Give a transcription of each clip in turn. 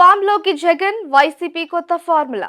发 రంగంలోకి జగన్ వైసీపీ కొత్త ఫార్ములా.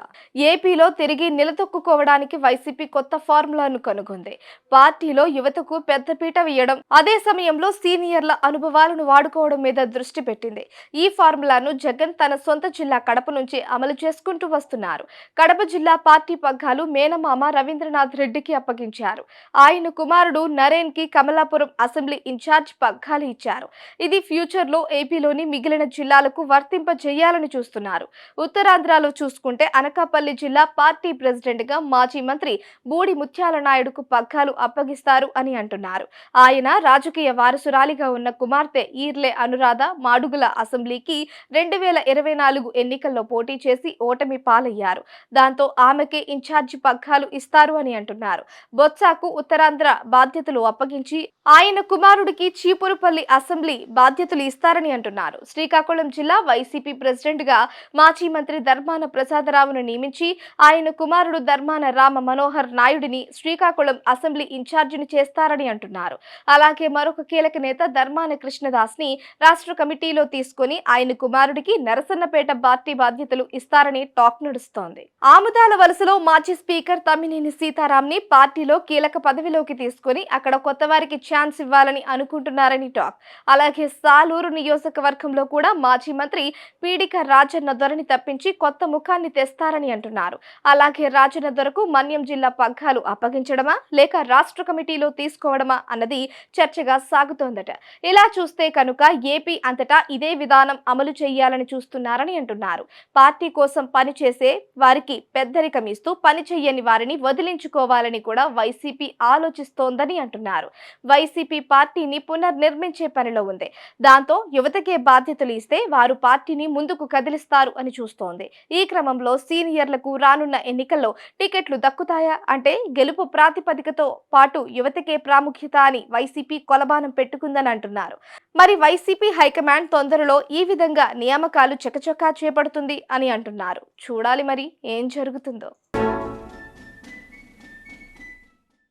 ఏపీలో తిరిగి నిలదొక్కుకోవడానికి వైసీపీ కొత్త ఫార్ములాను కనుగొంది. పార్టీలో యువతకు పెద్దపీట వేయడం అదే సమయంలో సీనియర్ల అనుభవాలను వాడుకోవడం మీద దృష్టి పెట్టింది. ఈ ఫార్ములాను జగన్ తన సొంత జిల్లా కడప నుంచి అమలు చేసుకుంటూ వస్తున్నారు. కడప జిల్లా పార్టీ పగ్గాలు మేనమామ రవీంద్రనాథ్ రెడ్డికి అప్పగించారు. ఆయన కుమారుడు నరేన్కి కమలాపురం అసెంబ్లీ ఇన్ఛార్జ్ పగ్గాలు ఇచ్చారు. ఇది ఫ్యూచర్లో ఏపీలోని మిగిలిన జిల్లాలకు వర్తింపజేయాలని చూస్తారు చూస్తున్నారు. ఉత్తరాంధ్రలో చూసుకుంటే అనకాపల్లి జిల్లా పార్టీ ప్రెసిడెంట్గా మాజీ మంత్రి బూడి ముత్యాల నాయుడుకు పగ్గాలు అప్పగిస్తారు అని అంటున్నారు. ఆయన రాజకీయ వారసురాలిగా ఉన్న కుమార్తె ఈర్లే అనురాధ మాడుగుల అసెంబ్లీకి రెండు వేల ఇరవై నాలుగు ఎన్నికల్లో పోటీ చేసి ఓటమి పాలయ్యారు. దాంతో ఆమెకే ఇన్ఛార్జి పగ్గాలు ఇస్తారు అని అంటున్నారు. బొత్సాకు ఉత్తరాంధ్ర బాధ్యతలు అప్పగించి ఆయన కుమారుడికి చీపురుపల్లి అసెంబ్లీ బాధ్యతలు ఇస్తారని అంటున్నారు. శ్రీకాకుళం జిల్లా వైసీపీ ప్రెసిడెంట్ గా మాజీ మంత్రి ధర్మాన ప్రసాదరావును నియమించి ఆయన కుమారుడు ధర్మాన రామ మనోహర్ నాయుడిని శ్రీకాకుళం అసెంబ్లీ ఇన్ఛార్జిని చేస్తారని అంటున్నారు. అలాగే మరొక కీలక నేత ధర్మాన కృష్ణదాస్ని రాష్ట్ర కమిటీలో తీసుకొని ఆయన కుమారుడికి నరసన్నపేట పార్టీ బాధ్యతలు ఇస్తారని టాక్ నడుస్తోంది. ఆముదాల వలసలో మాజీ స్పీకర్ తమ్మినేని సీతారాం ని పార్టీలో కీలక పదవిలోకి తీసుకొని అక్కడ కొత్త వారికి ఛాన్స్ ఇవ్వాలని అనుకుంటున్నారని టాక్. అలాగే సాలూరు నియోజకవర్గంలో కూడా మాజీ మంత్రి పీడిక రాజన్న దొరని తప్పించి కొత్త ముఖాన్ని తెస్తారని అంటున్నారు. అలాగే రాజన్న దొరకు మన్యం జిల్లా పగ్గాలు అప్పగించడమా? లేక రాష్ట్ర కమిటీలో తీసుకోవడమా? అన్నది చర్చగా సాగుతోందట. ఇలా చూస్తే కనుక ఏపీ అంతటా ఇదే విధానం అమలు చేయాలని చూస్తున్నారని అంటున్నారు. పార్టీ కోసం పనిచేసే వారికి పెద్దరికం ఇస్తూ పని చేయని వారిని వదిలించుకోవాలని కూడా వైసీపీ ఆలోచిస్తోందని అంటున్నారు. వైసీపీ పార్టీని పునర్నిర్మించే పనిలో ఉంది. దాంతో యువతకే బాధ్యతలు ఇస్తే వారు పార్టీని ముందుకు కదిలిస్తారు అని చూస్తోంది. ఈ క్రమంలో సీనియర్లకు రానున్న ఎన్నికల్లో టికెట్లు దక్కుతాయా? అంటే గెలుపు ప్రాతిపదికతో పాటు యువతకే ప్రాముఖ్యత అని వైసీపీ కొలబానం పెట్టుకుందని అంటున్నారు. మరి వైసీపీ హైకమాండ్ తొందరలో ఈ విధంగా నియామకాలు చకచకా చేపడుతుంది అని అంటున్నారు. చూడాలి మరి ఏం జరుగుతుందో.